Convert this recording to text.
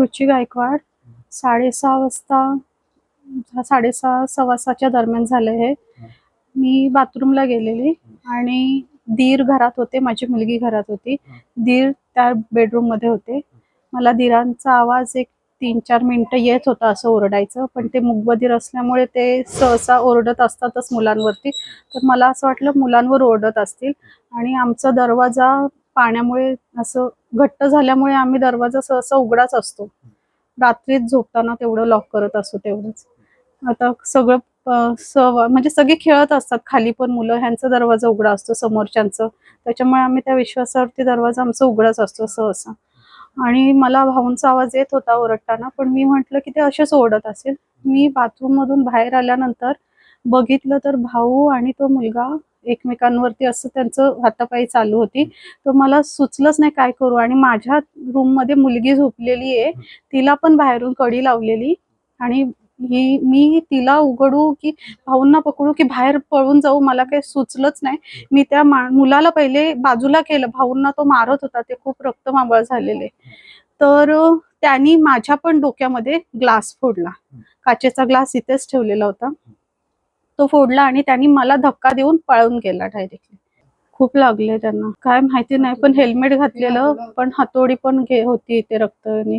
रुची गायकवाड साडेसहा वाजता साडेसहा सव्वासाच्या दरम्यान झालं हे. मी बाथरूमला गेलेली आणि दीर घरात होते माझी मुलगी घरात होती. दीर त्या बेडरूममध्ये होते. मला दीरांचा आवाज एक तीन चार मिनटं येत होता असं ओरडायचं पण ते मुगबधीर असल्यामुळे ते सहसा ओरडत असतातच मुलांवरती. तर मला असं वाटलं मुलांवर ओरडत असतील आणि आमचा दरवाजा पाण्यामुळे असं घट्ट झाल्यामुळे आम्ही दरवाजा सहसा उघडाच असतो. रात्रीत झोपताना तेवढं लॉक करत असतो तेवढंच. आता सगळं सव म्हणजे सगळे खेळत असतात. खाली पण मुलं ह्यांचा दरवाजा उघडा असतो समोरच्यांचं. त्याच्यामुळे आम्ही त्या विश्वासावरती दरवाजा आमचा उघडाच असतो सहसा. आणि मला भाऊंचा आवाज येत होता ओरडताना पण मी म्हटलं की ते असेच ओरडत असेल. मी बाथरूम मधून बाहेर आल्यानंतर बघितलं तर भाऊ आणि तो मुलगा एकमेकांवरती असं त्यांचं हातापायी चालू होती. तर मला सुचलंच नाही काय करू. आणि माझ्या रूममध्ये मुलगी झोपलेली आहे. तिला पण बाहेरून कडी लावलेली. आणि ही मी तिला उघडू की भाऊंना पकडू की बाहेर पळून जाऊ मला काही सुचलंच नाही. मी त्या मुलाला पहिले बाजूला केलं. भाऊंना तो मारत होता. ते खूप रक्तमाबळ झालेले. तर त्यांनी माझ्या पण डोक्यामध्ये ग्लास फोडला. काचेचा ग्लास इथेच ठेवलेला होता. तो फोडला आणि त्यांनी मला धक्का देऊन पळून गेला डायरेक्टली खूप लागले त्यांना. काय माहिती नाही पण हेल्मेट घातलेलं पण हातोडी पण घे होती इथे रक्त आणि